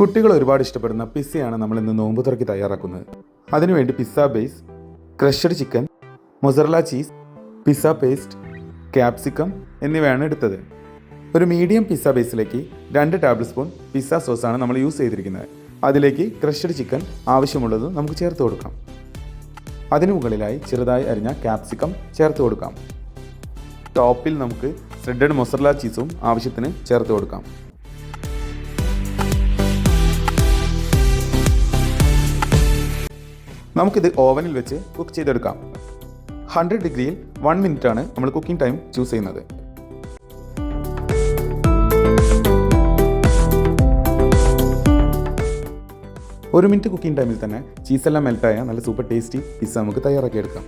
കുട്ടികൾ ഒരുപാട് ഇഷ്ടപ്പെടുന്ന പിസ്സയാണ് നമ്മൾ ഇന്ന് നോമ്പ് തുറക്കി തയ്യാറാക്കുന്നത്. അതിനുവേണ്ടി pizza base crushed chicken mozzarella cheese pizza paste capsicum എന്നിവയാണ് എടുത്തത്. ഒരു മീഡിയം പിസ്സ ബേസിലേക്ക് രണ്ട് ടേബിൾ സ്പൂൺ പിസ്സ സോസാണ് നമ്മൾ യൂസ് ചെയ്തിരിക്കുന്നത്. അതിലേക്ക് ക്രഷഡ് ചിക്കൻ ആവശ്യമുള്ളത് നമുക്ക് ചേർത്ത് കൊടുക്കാം. അതിനു മുകളിലായി ചെറുതായി അരിഞ്ഞ ക്യാപ്സിക്കം ചേർത്ത് കൊടുക്കാം. ടോപ്പിൽ നമുക്ക് ഷ്രെഡഡ് മൊസറല ചീസും ആവശ്യത്തിന് ചേർത്ത് കൊടുക്കാം. നമുക്കിത് ഓവനിൽ വെച്ച് കുക്ക് ചെയ്തെടുക്കാം. ഹൺഡ്രഡ് ഡിഗ്രിയിൽ വൺ മിനിറ്റ് ആണ് നമ്മൾ കുക്കിംഗ് ടൈം ചൂസ് ചെയ്യുന്നത്. ഒരു മിനിറ്റ് കുക്കിംഗ് ടൈമിൽ തന്നെ ചീസെല്ലാം മെൽട്ടായ നല്ല സൂപ്പർ ടേസ്റ്റി പിസ്സ നമുക്ക് തയ്യാറാക്കിയെടുക്കാം.